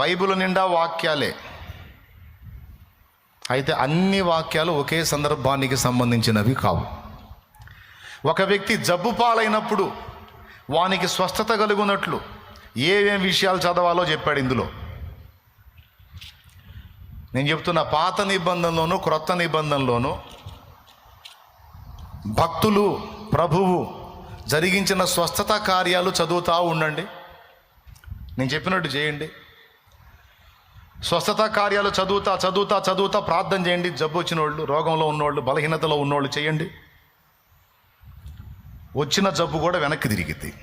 Bible నిండా వాక్యాలే. అయితే అన్ని వాక్యాలు ఒకే సందర్భానికి సంబంధించినవి కావు. ఒక వ్యక్తి జబ్బు పాలైనప్పుడు వానికి స్వస్థత కలుగునట్లు ఏమేం విషయాలు చదవాలో చెప్పాడు ఇందులో. నేను చెప్తున్న పాత నిబంధనలోను క్రొత్త నిబంధనలోను భక్తులు ప్రభువు జరిగించిన స్వస్థత కార్యాలు చదువుతూ ఉండండి. నేను చెప్పినట్టు చేయండి. స్వస్థత కార్యాలు చదువుతా చదువుతా చదువుతా ప్రార్థన చేయండి. జబ్బు వచ్చిన వాళ్ళు రోగంలో ఉన్నోళ్ళు బలహీనతలో ఉన్నోళ్ళు చేయండి. వచ్చిన జబ్బు కూడా వెనక్కి తిరిగిద్ది.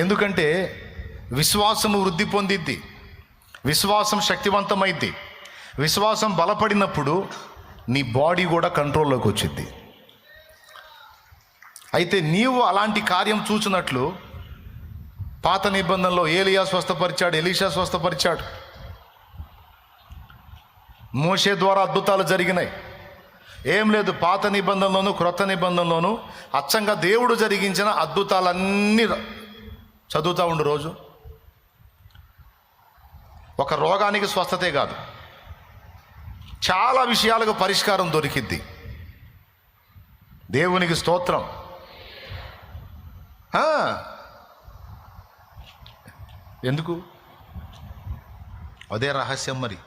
ఎందుకంటే విశ్వాసము వృద్ధి పొందిద్ది. విశ్వాసం శక్తివంతమైద్ది. విశ్వాసం బలపడినప్పుడు నీ బాడీ కూడా కంట్రోల్లోకి వచ్చింది అయితే నీవు అలాంటి కార్యం చూసినట్లు పాత నిబంధనలో ఏలియా స్వస్థపరిచాడు ఎలీషా స్వస్థపరిచాడు. మోషే ద్వారా అద్భుతాలు జరిగినాయి. ఏం లేదు పాత నిబంధనలోను క్రొత్త నిబంధనలోను అచ్చంగా దేవుడు జరిగించిన అద్భుతాలన్నీ చదువుతూ ఉండు రోజు. ఒక రోగానికి స్వస్థతే కాదు. చాలా విషయాలకు పరిష్కారం దొరికిద్ది. దేవునికి స్తోత్రం. ఎందుకు? అదే రహస్యం మరి.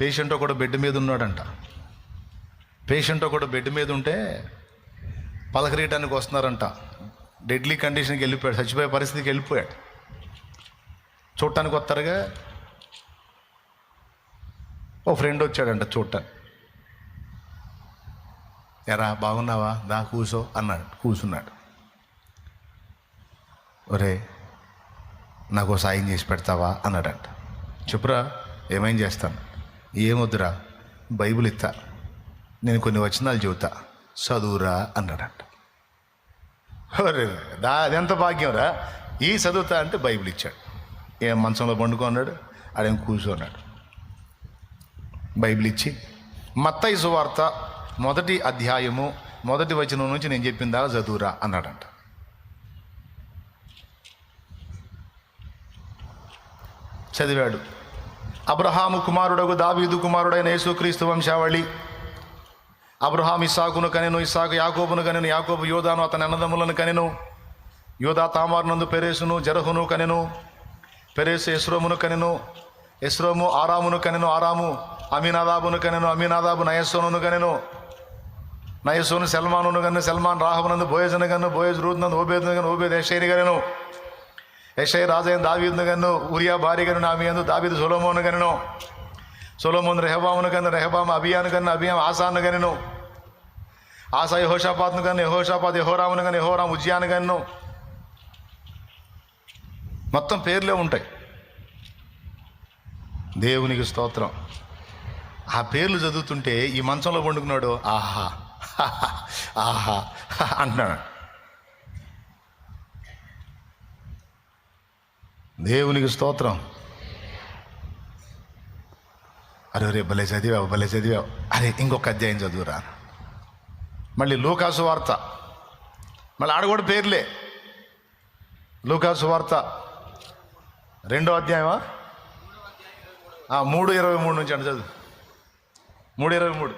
పేషెంట్ ఒకడు బెడ్ మీద ఉన్నాడంట. పేషెంట్ ఒకడు బెడ్ మీద ఉంటే పలకరీయడానికి వస్తున్నారంట. డెడ్లీ కండిషన్కి వెళ్ళిపోయాడు చచ్చిపోయే పరిస్థితికి వెళ్ళిపోయాడు. చూడటానికి వస్తారుగా? ఓ ఫ్రెండ్ వచ్చాడంట చూడటానికి ఎరా బాగున్నావా? దా కూసో అన్నాడు కూసున్నాడు. ఒరే నాకు సాయం చేసి పెడతావా? అన్నాడంట. చెప్పురా ఏమేం చేస్తాను? ఏమొద్దురా? బైబిల్ ఇస్తా నేను కొన్ని వచనాలు చెబుతా. చదువురా అన్నాడంట. దా అదెంత భాగ్యం రా ఈ చదువుతా అంటే బైబిల్ ఇచ్చాడు. ఏం మంచంలో పండుకున్నాడు ఆడేం కూర్చున్నాడు బైబిల్ ఇచ్చి మత్తయి సువార్త మొదటి అధ్యాయము మొదటి వచనం నుంచి నేను చెప్పిన దాకా చదువురా అన్నాడంట. చదివాడు. అబ్రహాము కుమారుడగు దావీదు కుమారుడైన యేసుక్రీస్తు వంశావళి. అబ్రహాం ఇస్సాకును కనెను ఇస్సాకు యాకోబును కనెను యాకోబు యోధాను అతని అన్నదమ్ములను కనెను. యోధా తామార్నందు పెరేసును జరహును కనెను. పెరేసు ఎస్రోమును కనెను. ఎస్రోము ఆరామును కనెను ఆరాము అమీనాదాబును కనెను అమీనాదాబు నయస్సోను కనెను. నయస్సోను సల్మానును కన్ను సల్మాన్ రాహమునందు బోయజను కన్ను బోయజ్ రూద్నందు ఓబేదును కన్ను ఓబేద్ ఎషైని కనెను. యషయ రాజైన దావీదును గను ఉరియా భార్య గను నా ఎందు దావీదు సొలోమోను గనను సొలోమోను రెహబామును గను రెహబాము అభియాను గను అభియాం ఆసాను గనను ఆసా యహోషాపాత్ను గను యహోషాపాత్ యహోరామును గను యహోరాం ఉజ్యాను గను మొత్తం పేర్లే ఉంటాయి. దేవునికి స్తోత్రం. ఆ పేర్లు చదువుతుంటే ఈ మంచంలో పండుకున్నాడు ఆహా ఆహా అంటున్నాడు. దేవునికి స్తోత్రం. అరే రే భలే చదివావు భలే చదివావు. అరే ఇంకొక అధ్యాయం చదువురా. మళ్ళీ లూకాసు వార్త. మళ్ళీ ఆడ కూడా పేర్లే. లూకాసు వార్త. రెండో అధ్యాయమా? మూడు ఇరవై మూడు నుంచి అంటే చదువు. మూడు ఇరవై మూడు.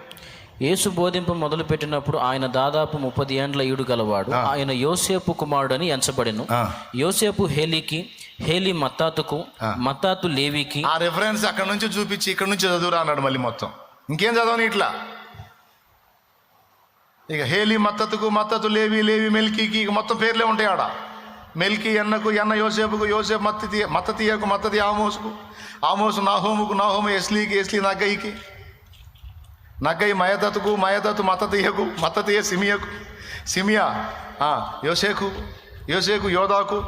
యేసు బోధింపు మొదలు పెట్టినప్పుడు ఆయన దాదాపు ముప్పది ఏండ్ల ఈడు గలవాడు. ఆయన యోసేపు కుమారుడని ఎంచబడెను. యోసేపు హేలీకి హేలీ మత్తాతుకు మత్తాతు లేవికి. ఆ రెఫరెన్స్ అక్కడ నుంచి చూపించి ఇక్కడ నుంచి చదువురా అన్నాడు మళ్ళీ మొత్తం. ఇంకేం చదవని ఇట్లా? ఇక హేలి మత్తతుకు మత్తతు లేవి లేవి మెల్కీకి ఇక మొత్తం పేర్లే ఉంటాయి ఆడ. మెల్కి ఎన్నకు ఎన్న యోసేపుకు యోసేపు మత్తతి మత్తతీయకు మత్తతి ఆమోసుకు. ఆమోసు నాహోముకు నాహోము ఎస్లీకి ఎస్లీ నగ్గయికి నగ్గయి మయదతుకు మయదత్తు మతతీయకు మత్తతీయ సిమియకు. సిమియా యోసేకు యోసేకు యోధాకు.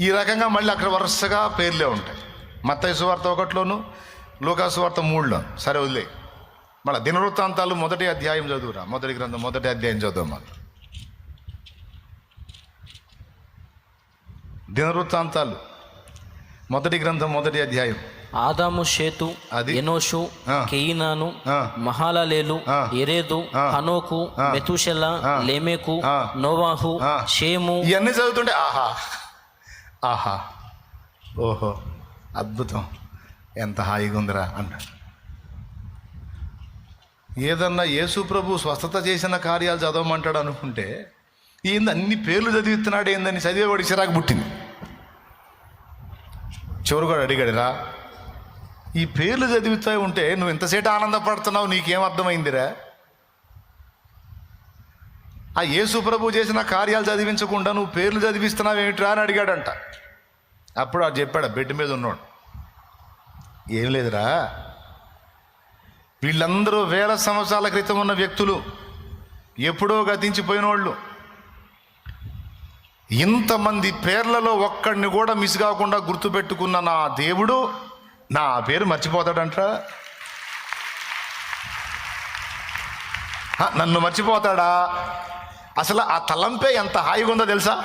ఈ రకంగా మళ్ళీ అక్కడ వరుసగా పేర్లే ఉంటాయి. మత్తయ్య సువార్త ఒకటిలోను లోకాసువార్త మూడులో సరే వదిలే. మళ్ళీ దినవృత్తాంతాలు మొదటి అధ్యాయం చదువురా. మొదటి గ్రంథం మొదటి అధ్యాయం చదువు దినవృత్తాంతాలు. మొదటి గ్రంథం మొదటి అధ్యాయం. ఆదాము షేతు. ఎనోషు. కెయినాను. మహాలలేలు. ఎరేదు. హనోకు. మెతుషెల. లేమెకు. నోవాహు. షేము ఇవన్నీ చదువుతుంటే ఆహా ఆహా ఓహో అద్భుతం ఎంత హాయిగా ఉందిరా అన్నాడు ఏదన్నా యేసు ప్రభు స్వస్థత చేసిన కార్యాలు చదవమంటాడు అనుకుంటే ఏంది అన్ని పేర్లు చదివిస్తున్నాడు ఏందని చదివేవాడికి చిరాకు పుట్టింది చివరి కూడా అడిగాడురా ఈ పేర్లు చదివితే ఉంటే నువ్వు ఎంతసేపు ఆనందపడుతున్నావు నీకేం అర్థమైందిరా? ఆ యేసు ప్రభు చేసిన కార్యాలు చదివించకుండా నువ్వు పేర్లు చదివిస్తున్నావు ఏమిట్రా అని అడిగాడంట. అప్పుడు అది చెప్పాడు బెడ్ మీద ఉన్నాడు. ఏం లేదురా. వీళ్ళందరూ వేల సంవత్సరాల క్రితం ఉన్న వ్యక్తులు ఎప్పుడో గతించిపోయిన వాళ్ళు ఇంతమంది పేర్లలో ఒక్కడిని కూడా మిస్ కాకుండా గుర్తుపెట్టుకున్న నా దేవుడు నా పేరు మర్చిపోతాడంట్రా? నన్ను మర్చిపోతాడా? అసలు ఆ తలంపే ఎంత హాయిగా ఉందో తెలుసా?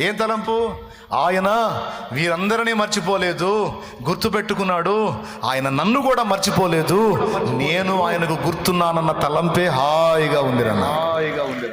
ఏం తలంపు? ఆయన వీరందరినీ మర్చిపోలేదు గుర్తుపెట్టుకున్నాడు. ఆయన నన్ను కూడా మర్చిపోలేదు. నేను ఆయనకు గుర్తున్నానన్న తలంపే హాయిగా ఉంది హాయిగా ఉంది